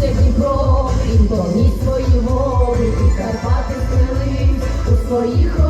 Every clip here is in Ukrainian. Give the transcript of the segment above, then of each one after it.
ще Дніпро, крім коні свої гори, Карпати стріли у своїх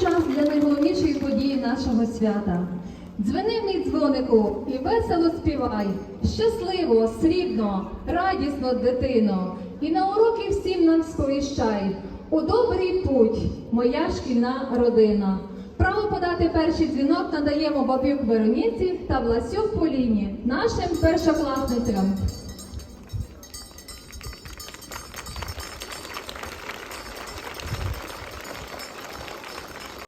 Час для найголовнішої події нашого свята. Дзвени мій дзвонику і весело співай, щасливо, срібно, радісно, дитино, і на уроки всім нам сповіщай у добрий путь, моя шкільна родина. Право подати перший дзвінок надаємо бабюк Вероніці та Власюк Поліні, нашим першокласницям.